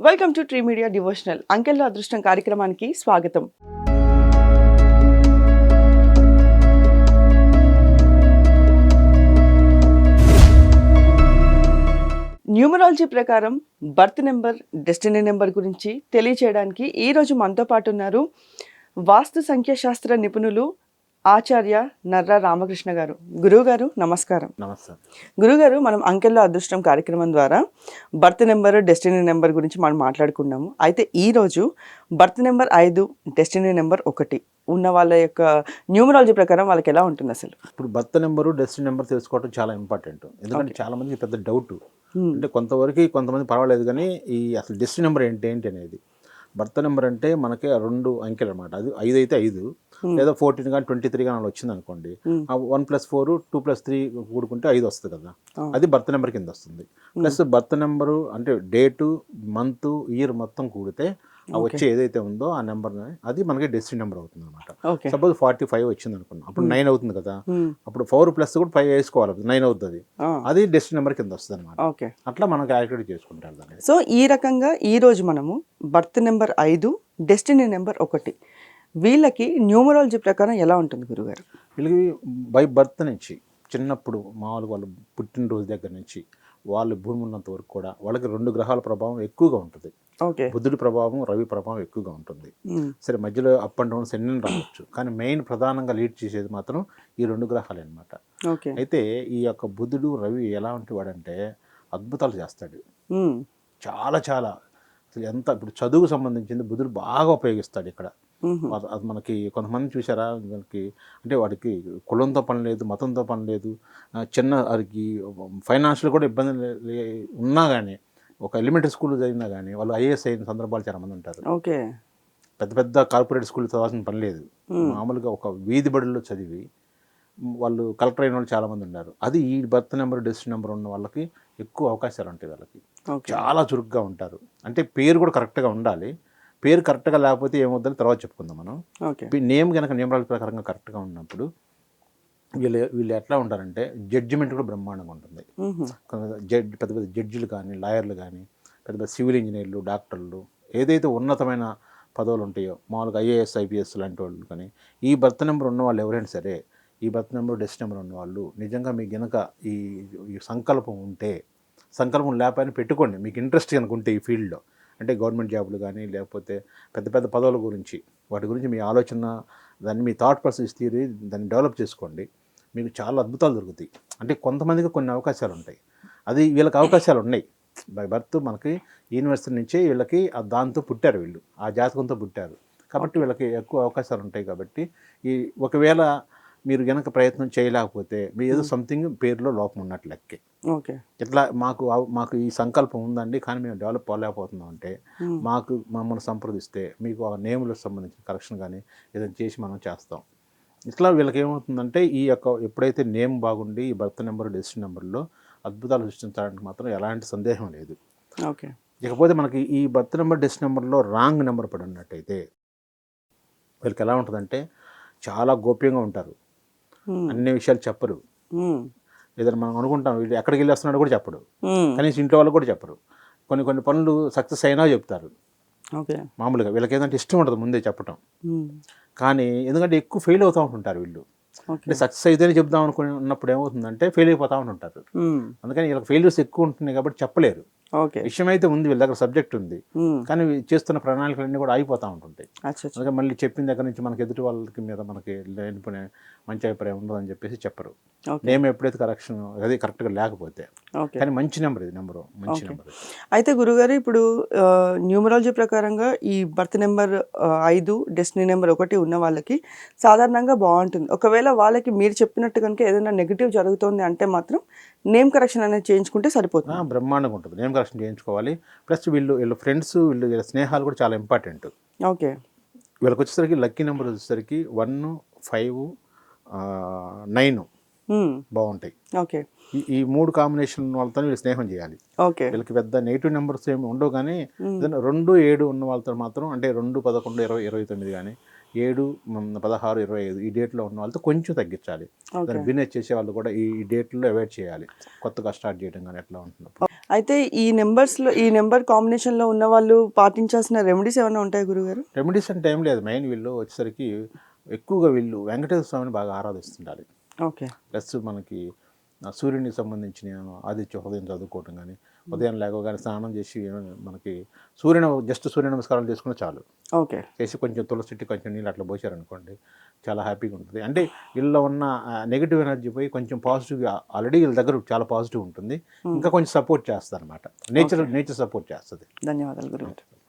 Welcome to tree media devotional అంకెల్లో అదృష్టం కార్యక్రమానికి స్వాగతం న్యూమరాలజీ ప్రకారం బర్త్ నెంబర్ డెస్టినీ నెంబర్ గురించి తెలియచేయడానికి ఈరోజు మనతో పాటు ఉన్నారు వాస్తు సంఖ్యాశాస్త్ర నిపుణులు ఆచార్య నర్రా రామకృష్ణ గారు. గురువు గారు నమస్కారం. నమస్తే గురుగారు మనం అంకెల్లో అదృష్టం కార్యక్రమం ద్వారా బర్త్ నెంబర్ డెస్టినీ నెంబర్ గురించి మనం మాట్లాడుకున్నాము. అయితే ఈరోజు బర్త్ నెంబర్ ఐదు డెస్టినీ నెంబర్ ఒకటి ఉన్న వాళ్ళ యొక్క న్యూమరాలజీ ప్రకారం వాళ్ళకి ఎలా ఉంటుంది అసలు? ఇప్పుడు బర్త్ నెంబరు డెస్టినీ నెంబర్ తెలుసుకోవడం చాలా ఇంపార్టెంట్. ఎందుకంటే చాలా మందికి పెద్ద డౌట్. అంటే కొంతవరకు కొంతమంది పర్వాలేదు కానీ ఈ అసలు డెస్టినీ నెంబర్ ఏంటి ఏంటి అనేది. బర్త్ నెంబర్ అంటే మనకి రెండు అంకెలు అనమాట అది ఐదు అయితే ఐదు. లేదా ఫోర్టీన్ కానీ ట్వంటీ త్రీ కానీ వచ్చింది అనుకోండి. One plus four two plus three కూడుకుంటే ఐదు వస్తుంది కదా. అది బర్త్ నెంబర్ కింద వస్తుంది. ప్లస్ బర్త్ నెంబరు అంటే డేటు మంత్ ఇయర్ మొత్తం కూడితే వచ్చే ఏదైతే ఉందో ఆ నెంబర్ అది మనకి డెస్టినీ నెంబర్ అవుతుంది అనమాట సపోజ్ ఫార్టీ ఫైవ్ వచ్చింది అనుకున్నాం అప్పుడు నైన్ అవుతుంది కదా. Hmm. అప్పుడు ఫోర్ ప్లస్ కూడా ఫైవ్ వేసుకోవాలి. నైన్ అవుతుంది. అది. డెస్టినీ నెంబర్ కింద వస్తుంది అనమాట ఓకే. అట్లా మనం క్యాలిక్యులేట్ చేసుకుంటారు దాన్ని. సో ఈ రకంగా ఈ రోజు మనము బర్త్ నెంబర్ ఐదు డెస్టినీ నెంబర్ ఒకటి. వీళ్ళకి న్యూమరాలజీ ప్రకారం ఎలా ఉంటుంది గురుగారు? వీళ్ళకి బై బర్త్ నుంచి చిన్నప్పుడు మామూలుగా వాళ్ళు పుట్టినరోజు దగ్గర నుంచి వాళ్ళు భూమి ఉన్నంత వరకు కూడా వాళ్ళకి రెండు గ్రహాల ప్రభావం ఎక్కువగా ఉంటుంది. ఓకే. బుద్ధుడి ప్రభావం రవి ప్రభావం ఎక్కువగా ఉంటుంది. సరే మధ్యలో అప్ అండ్ డౌన్ సెన్ని రావచ్చు కానీ మెయిన్ ప్రధానంగా లీడ్ చేసేది మాత్రం ఈ రెండు గ్రహాలే అనమాట ఓకే. అయితే ఈ యొక్క బుద్ధుడు రవి ఎలా వాడంటే అద్భుతాలు చేస్తాడు. చాలా చాలా. అసలు ఎంత ఇప్పుడు చదువుకు సంబంధించింది బుద్ధుడు బాగా ఉపయోగిస్తాడు ఇక్కడ. అది మనకి కొంతమంది చూసారా మనకి అంటే వాడికి కులంతో పని లేదు మతంతో పని లేదు చిన్న వారికి ఫైనాన్షియల్ కూడా ఇబ్బంది ఉన్నా కానీ ఒక ఎలిమెంటరీ స్కూల్ చదివినా కానీ వాళ్ళు ఐఏఎస్ అయిన సందర్భాలు చాలా మంది ఉంటారు. ఓకే. పెద్ద పెద్ద కార్పొరేట్ స్కూల్ చదవాల్సిన పని లేదు. మామూలుగా ఒక వీధి బడిలో చదివి వాళ్ళు కలెక్టర్ అయిన వాళ్ళు చాలామంది ఉన్నారు. అది ఈ బర్త్ నెంబర్ డెసిషన్ నెంబర్ ఉన్న వాళ్ళకి ఎక్కువ అవకాశాలు ఉంటాయి వాళ్ళకి. చాలా చురుగ్గా ఉంటారు. అంటే పేరు కూడా కరెక్ట్గా ఉండాలి. పేరు కరెక్ట్గా లేకపోతే ఏమవుతుందో తర్వాత చెప్పుకుందాం మనం. నేమ్ కనుక నియమరాల ప్రకారంగా కరెక్ట్గా ఉన్నప్పుడు వీళ్ళు వీళ్ళు ఎట్లా ఉంటారంటే జడ్జిమెంట్ కూడా బ్రహ్మాండంగా ఉంటుంది. జడ్జ్ పెద్ద పెద్ద జడ్జిలు కానీ లాయర్లు కానీ పెద్ద పెద్ద సివిల్ ఇంజనీర్లు డాక్టర్లు ఏదైతే ఉన్నతమైన పదవులు ఉంటాయో మామూలుగా ఐఏఎస్ ఐపీఎస్ లాంటి వాళ్ళు కానీ ఈ బర్త్ నెంబర్ ఉన్న వాళ్ళు ఎవరైనా సరే ఈ బర్త్ నెంబర్ డెస్ట్ నెంబర్ ఉన్న వాళ్ళు నిజంగా మీకు గనక ఈ ఈ సంకల్పం ఉంటే సంకల్పం లేకపోయినా పెట్టుకోండి. మీకు ఇంట్రెస్ట్ కనుక ఉంటే ఈ ఫీల్డ్లో. అంటే గవర్నమెంట్ జాబులు కానీ లేకపోతే పెద్ద పెద్ద పదవుల గురించి వాటి గురించి మీ ఆలోచన దాన్ని మీ థాట్ ప్రాసెస్ తీరి దాన్ని డెవలప్ చేసుకోండి. మీకు చాలా అద్భుతాలు దొరుకుతాయి. అంటే కొంతమందికి కొన్ని అవకాశాలు ఉంటాయి. అది వీళ్ళకి అవకాశాలు ఉన్నాయి. బై బర్త్ మనకి యూనివర్సిటీ నుంచే వీళ్ళకి దాంతో పుట్టారు వీళ్ళు. ఆ జాతకంతో పుట్టారు. కాబట్టి వీళ్ళకి ఎక్కువ అవకాశాలు ఉంటాయి కాబట్టి ఈ ఒకవేళ మీరు గనక ప్రయత్నం చేయలేకపోతే మీ ఏదో సంథింగ్ పేరులో లోపం ఉన్నట్లు లెక్కే. ఓకే. ఇట్లా మాకు మాకు ఈ సంకల్పం ఉందండి కానీ మేము డెవలప్ అవ్వలేకపోతున్నాం అంటే. మాకు మమ్మల్ని సంప్రదిస్తే మీకు ఆ నేములకు సంబంధించిన కరెక్షన్ కానీ ఏదైనా చేసి మనం చేస్తాం. ఇట్లా వీళ్ళకి ఏమవుతుందంటే ఈ యొక్క ఎప్పుడైతే నేమ్ బాగుండి ఈ బర్త్ నెంబర్ డెసిషన్ నెంబర్లో అద్భుతాలు సృష్టించడానికి మాత్రం ఎలాంటి సందేహం లేదు. ఓకే. ఇకపోతే మనకి ఈ బర్త్ నెంబర్ డెసిషన్ నెంబర్లో రాంగ్ నెంబర్ పడి ఉన్నట్టయితే వీళ్ళకి ఎలా ఉంటుందంటే చాలా గోప్యంగా ఉంటారు. అన్ని విషయాలు చెప్పరు. ఏదైనా మనం అనుకుంటాం వీళ్ళు ఎక్కడికి వెళ్ళి వస్తున్నాడో కూడా చెప్పడు. కనీసం ఇంట్లో వాళ్ళు కూడా చెప్పరు. కొన్ని కొన్ని పనులు సక్సెస్ అయినా చెప్తారు. ఓకే. మామూలుగా వీళ్ళకి ఏదంటే ఇష్టం ఉండదు ముందే Hmm. కానీ ఎందుకంటే ఎక్కువ ఫెయిల్ అవుతూ ఉంటుంటారు వీళ్ళు. అంటే సక్సెస్ అయితేనే చెప్దాం అనుకుని ఉన్నప్పుడు ఏమవుతుందంటే ఫెయిల్ అయిపోతూ ఉంటుంటారు. అందుకని వీళ్ళకి ఫెయిల్యూర్స్ ఎక్కువ ఉంటున్నాయి కాబట్టి చెప్పలేరు. ఓకే. విషయం అయితే ఉంది వీళ్ళ దగ్గర సబ్జెక్ట్ ఉంది. కానీ చేస్తున్న ప్రణాళికలన్నీ కూడా ఆగిపోతూ ఉంటుంటాయి. అందుకే మళ్ళీ చెప్పిన దగ్గర నుంచి మనకి ఎదుటి వాళ్ళకి మీద మనకి లేనిపోయిన మంచి అభిప్రాయం ఉండదని చెప్పేసి చెప్పరు. నేమ్ ఎప్పుడైతే కరెక్షన్ అది కరెక్ట్గా లేకపోతే. ఓకే. కానీ మంచి నెంబర్ ఇది నెంబరు మంచి నెంబర్ అయితే గురుగారు ఇప్పుడు న్యూమరాలజీ ప్రకారంగా ఈ బర్త్ నెంబర్ ఐదు డెస్టినీ నెంబర్ ఒకటి ఉన్న వాళ్ళకి సాధారణంగా బాగుంటుంది. ఒకవేళ వాళ్ళకి మీరు చెప్పినట్టు కనుక ఏదైనా నెగిటివ్ జరుగుతుంది అంటే మాత్రం నేమ్ కరెక్షన్ అనేది చేయించుకుంటే సరిపోతుంది. బ్రహ్మాండంగా ఉంటుంది. నేమ్ కరెక్షన్ చేయించుకోవాలి. ప్లస్ వీళ్ళు వీళ్ళ ఫ్రెండ్స్ వీళ్ళు వీళ్ళ స్నేహాలు కూడా చాలా ఇంపార్టెంట్. ఓకే. వీళ్ళకి వచ్చేసరికి లక్కీ నెంబర్ వచ్చేసరికి వన్ ఫైవ్ నైన్. బాగుంటాయి. ఓకే. ఈ మూడు కాంబినేషన్ వాళ్ళతో వీళ్ళు స్నేహం చేయాలి. ఓకే. వీళ్ళకి పెద్ద నెగిటివ్ నెంబర్స్ ఏమి ఉండవు కానీ రెండు ఏడు ఉన్న వాళ్ళతో మాత్రం అంటే రెండు పదకొండు ఇరవై ఇరవై తొమ్మిది కానీ ఏడు పదహారు ఇరవై ఐదు ఈ డేట్లో ఉన్న వాళ్ళతో కొంచెం తగ్గించాలి. దాన్ని బిజినెస్ చేసే వాళ్ళు కూడా ఈ డేట్లో అవాయిడ్ చేయాలి. కొత్తగా స్టార్ట్ చేయడం కానీ ఎట్లా ఉంటున్నప్పుడు అయితే ఈ నెంబర్స్లో ఈ నెంబర్ కాంబినేషన్లో ఉన్న వాళ్ళు పాటించాల్సిన రెమెడీస్ ఏమైనా ఉంటాయి గురుగారు? రెమెడీస్ అంటే ఏం లేదు. మెయిన్ వీళ్ళు వచ్చేసరికి ఎక్కువగా వీళ్ళు వెంకటేశ్వర స్వామిని బాగా ఆరాధిస్తుండాలి. ఓకే. ప్లస్ మనకి సూర్యునికి సంబంధించిన ఆదిత్య హృదయం చదువుకోవటం కానీ ఉదయం లేవగానే స్నానం చేసి మనకి సూర్య జస్ట్ సూర్య నమస్కారాలు చేసుకున్న చాలు. ఓకే. చేసి కొంచెం తులసి చెట్టు కొంచెం నీళ్ళు అట్లా పోసారనుకోండి చాలా హ్యాపీగా ఉంటుంది. అంటే వీళ్ళలో ఉన్న నెగిటివ్ ఎనర్జీ పోయి కొంచెం పాజిటివ్ ఆల్రెడీ వీళ్ళ దగ్గర చాలా పాజిటివ్ ఉంటుంది. ఇంకా కొంచెం సపోర్ట్ చేస్తారు అనమాట నేచర్ నేచర్ సపోర్ట్ చేస్తుంది. ధన్యవాదాలు గురుగారు